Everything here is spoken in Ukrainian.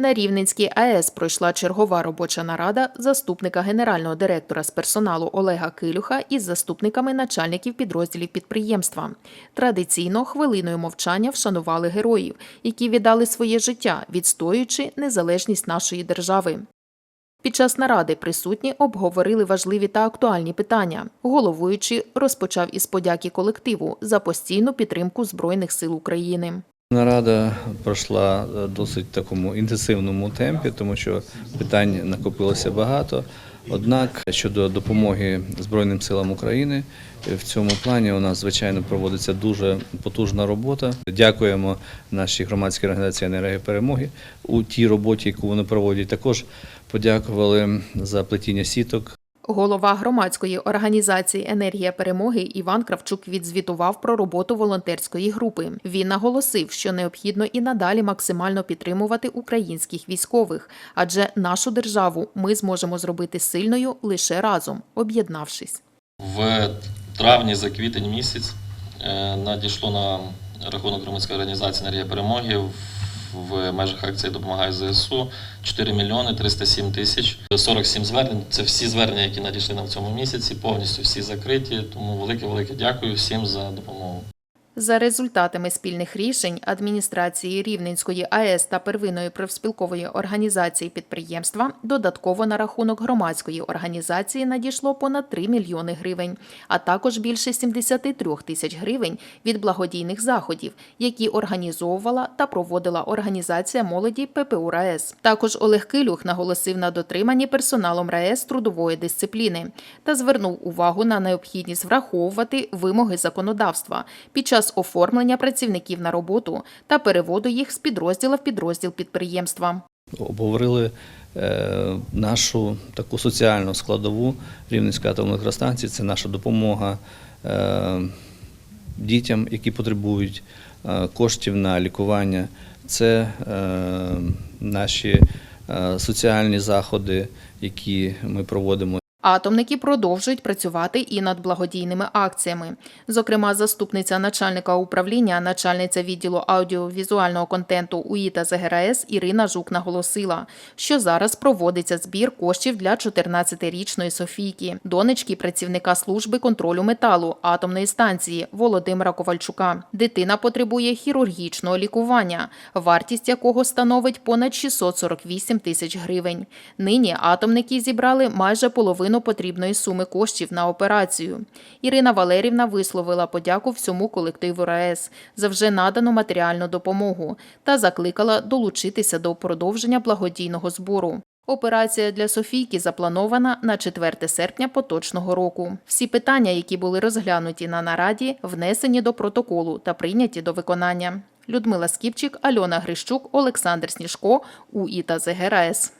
На Рівненській АЕС пройшла чергова робоча нарада заступника генерального директора з персоналу Олега Килюха із заступниками начальників підрозділів підприємства. Традиційно хвилиною мовчання вшанували героїв, які віддали своє життя, відстоюючи незалежність нашої держави. Під час наради присутні обговорили важливі та актуальні питання. Головуючий розпочав із подяки колективу за постійну підтримку Збройних сил України. Нарада пройшла е, досить такому інтенсивному темпі, тому що питань накопилося багато. Однак щодо допомоги Збройним силам України е, в цьому плані у нас звичайно проводиться дуже потужна робота. Дякуємо нашій громадській організації енергії перемоги у тій роботі, яку вони проводять. Також подякували за плетіння сіток Голова громадської організації Енергія перемоги Іван Кравчук відзвітував про роботу волонтерської групи. Він наголосив, що необхідно і надалі максимально підтримувати українських військових, адже нашу державу ми зможемо зробити сильною лише разом, об'єднавшись. В травні за квітень місяць е, надійшло на рахунок громадської організації Енергія перемоги в- в межах акції Допомагає ЗСУ 4 мільйони 307 тисяч 47 звернень. Це всі звернення, які надійшли нам в цьому місяці, повністю всі закриті. Тому велике велике дякую всім за допомогу. За результатами спільних рішень адміністрації Рівненської АЕС та первинної профспілкової організації підприємства додатково на рахунок громадської організації надійшло понад 3 мільйони гривень, а також більше 73 тисяч гривень від благодійних заходів, які організовувала та проводила організація молоді ППУ РаЕС. Також Олег Килюх наголосив на дотриманні персоналом РаЕС трудової дисципліни та звернув увагу на необхідність враховувати вимоги законодавства під час оформлення працівників на роботу та переводу їх з підрозділа в підрозділ підприємства. обговорили е, нашу таку соціальну складову Рівненської атомної електростанції. Це наша допомога е, дітям, які потребують е, коштів на лікування. Це наші соціальні заходи, які ми проводимо. Атомники продовжують працювати і над благодійними акціями. Зокрема, заступниця начальника управління, начальниця відділу аудіовізуального контенту УІ та ЗГРАЕС Ірина Жук наголосила, що зараз проводиться збір коштів для 14-річної Софійки, донечки працівника служби контролю металу атомної станції Володимира Ковальчука. Дитина потребує хірургічного лікування, вартість якого становить понад 648 тисяч гривень. Нині атомники зібрали майже половину потрібної суми коштів на операцію. Ірина Валерівна висловила подяку всьому колективу РаЕС за вже надану матеріальну допомогу та закликала долучитися до продовження благодійного збору. Операція для Софійки запланована на 4 серпня поточного року. Всі питання, які були розглянуті на нараді, внесені до протоколу та прийняті до виконання. Людмила Скіпчик, Альона Грищук, Олександр Сніжко, УІ та ЗГРАЕС.